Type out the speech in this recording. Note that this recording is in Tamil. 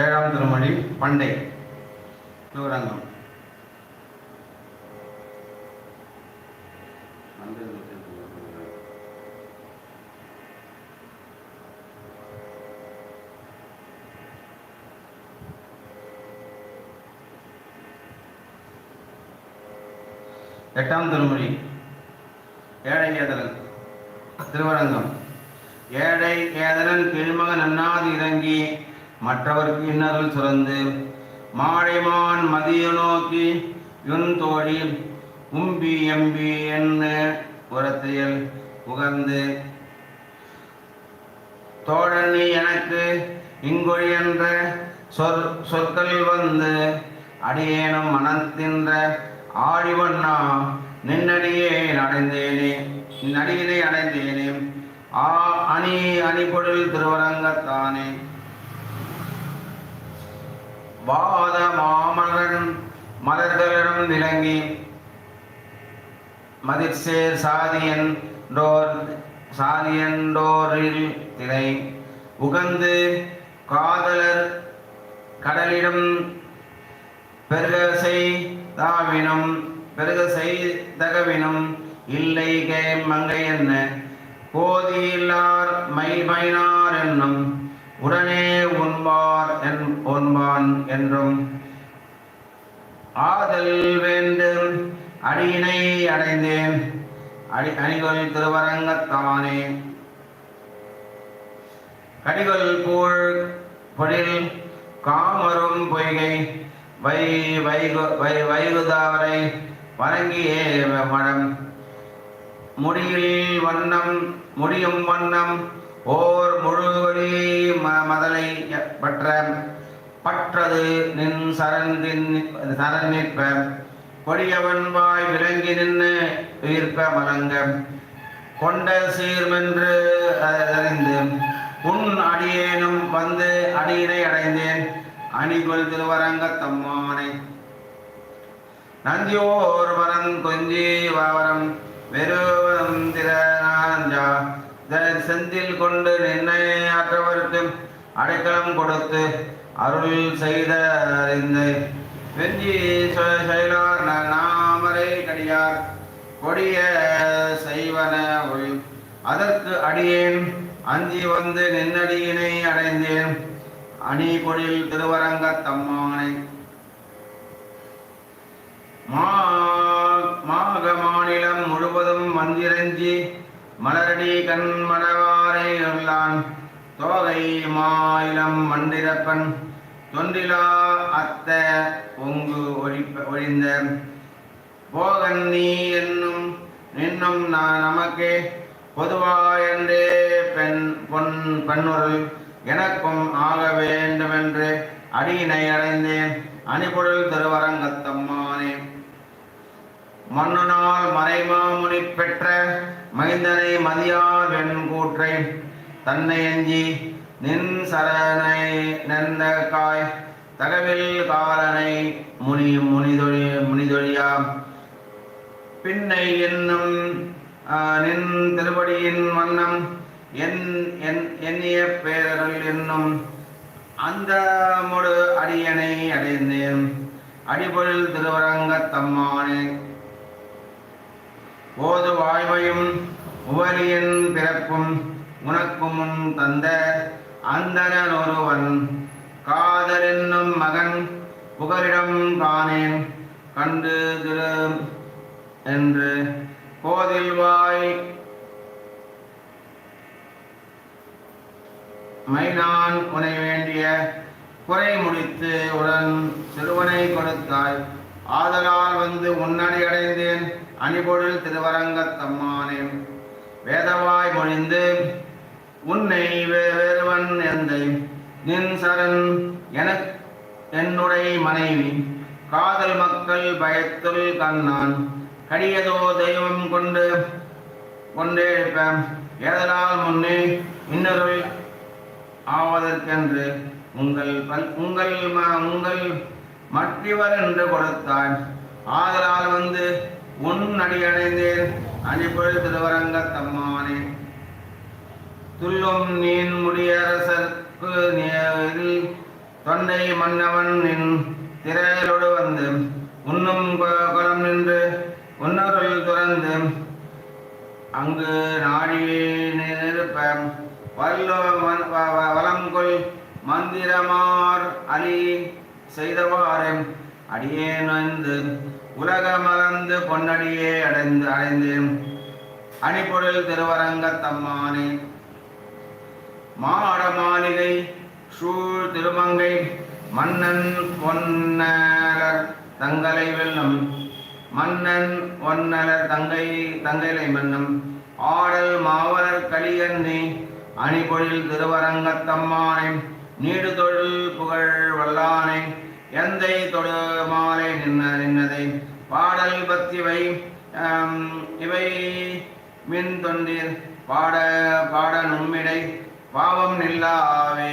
ஏழாம் திருமொழி பண்டை சிவரங்கம் எட்டாம் திருமொழி ஏழை ஏதலன் திருவரங்கம். ஏழை ஏதலன் கீழ்மகன் அண்ணாது இறங்கி மற்றவர்க்கு இன்னருள் சுரந்து மாழைமான் மதிய நோக்கி யுன் தோழி உம்பி எம்பி என்ன உரத்தியல் புகழ்ந்து தோழனி எனக்கு இங்கொழி என்ற சொற் சொற்கள் வந்து அடியேனும் மனத்தின்ற ஆழிவண்ணா நின்னடியே அடைந்தேனே நடிகினை அடைந்தேனே ஆ அணி அணிபொழில் திருவரங்கத்தானே. வாத மாமலன் மலர்களிடம் விளங்கி மதிர்சேர் சாதியன்றோர் சாதியன்றோரில் சாதியண்டோரில் திரை உகந்து காதலர் கடலிடம் பெருகசை தாவினம் பெருகசை செய்தகவினும் இல்லை கே மங்கை என்ன? போதியில்லார் மை மைனார் என்னும் உடனே உண்பார் என் உண்பான் என்றும் ஆதல் வேண்டும் அடியினை அடைந்தேன் அடி அணிகொள் திருவரங்கத்தானே கடிகொள் போல் பொழில் காமரும் பொய்கை வை வைகு வை வைகுதாவரை வணங்கியே மடம். முடியில் வண்ணம் முடியும் வண்ணம் ஓர் முழுவலி ம மதலை பற்ற பற்றது நின் சரந்தின் சரண் நிற்ப கொடியவன் வாய் விளங்கி நின்று உயிர்ப்ப மலங்க கொண்ட சீர்மென்று அறிந்து உன் அடியேனும் வந்து அடியினை அடைந்தேன் அணிகொள் திருவரங்க தம்மானை. நந்தியோர் வரன் கொஞ்சி வாவரம் வெறுவம் திறனாஞ்சா செந்தில் கொண்டு நின்னை அடைக்கலம் கொடுத்து அருள் செய்த இந்த வெஞ்சி செயலார் நாமரை கடியார் கொடிய செய்வன அதற்கு அடியேன் அஞ்சி வந்து நின்னடியினை அடைந்தேன். அணி பொழில் திருவரங்கத் தம்மானை. மா- மாக மாநிலம் முழுவதும் மந்திரஞ்சி மலரடி கண் மணவாரை உள்ளான் தோகை மாயிலம் மண்டிரப்பன். தொண்டிலா அத்த ஒங்கு ஒழிப்ப ஒழிந்த. போகன் நீ என்னும் நின்னும் நான் நமக்கே. பொதுவாயன்றே பெண் பொன் பெண்ணுருள் எனக்கும் ஆக வேண்டுமென்று அடியினை அடைந்தேன். அணிபொருள் திருவரங்கத்தம்மானே. மண்ணுனால் மறைமாமுனி பெற்ற மைந்தனை மதியார் வெண்கூற்றை தன்னை எஞ்சி நின் சரணை நந்த காய் தகவில் காலனை முனி முனிதொழி முனிதொழியா பின்னை என்னும் நின் திருவடியின் வண்ணம் என் என் எண்ணிய பேரர்கள் என்னும். அந்த முடு அடியனை அடைந்தேன். அடிபொழில் திருவரங்கத்தம்மானே ஓது வாழ்வையும் உவலியின் பிறப்பும் உனக்கு முன் தந்த அந்தணன் ஒருவன் காதல் என்னும் மகன் புகலிடம் காணேன். கண்டு திரு என்று கோதில் வாய் மைனான் உனை வேண்டிய குறை முடித்து உடன் சிறுவனை கொடுத்தாய். ஆதலால் வந்து உன்னடி அடைந்தேன் அணிபொழில் திருவரங்கத்தம்மானேன் வேதவாய் மொழிந்து உன்னை வேறுவன் எந்தை நின் சரண் என என்னுடைய மனைவி காதல் மக்கள் பயத்துள் கண்ணான். கடியதோ தெய்வம் கொண்டு கொண்டேழ்ப்ப ஏதனால் முன்னே இன்னொருள் ஆவதற்கென்று உங்கள் பல் உங்கள் ம- உங்கள் மற்றவர் என்று கொடுத்தாய். ஆதலால் வந்து உன் அடியடைந்தேன் அணிபொழு திருவரங்க தம்மானே. துள்ளும் நீன் முடியரசர்க்கு நேரில் தொண்டை மன்னவன் நின் திரையலோடு வந்து உண்ணும் குலம் நின்று உன்னருள் துறந்து அங்கு நாடி நிற்ப வல்ல வ- வ- வலங்கொள் மந்திரமார் அலி செய்தவாறு அடியேன் வந்து உலகமலர்ந்து பொன்னடியே அடைந்து அடைந்தேன். அணிபொருள் திருவரங்கத்தம்மானே மாட மாளிகை சூழ் திருமங்கை மன்னன் பொன்னலர் தங்களை வெல்லும். மன்னன் ஒன்னலர் தங்கை தங்கைலை மன்னம். ஆடல் மாவலர் களியன்னி அணிபொழில் திருவரங்கத்தம்மானை நீடு தொழில் புகழ் வல்லானை எந்தை தொடு மாலை நின்ன நின்னதை பாடல் பத்திவை இவை மின் தொண்டீர் பாட பாட நுண்மிடை பாவம் நில்லாவே.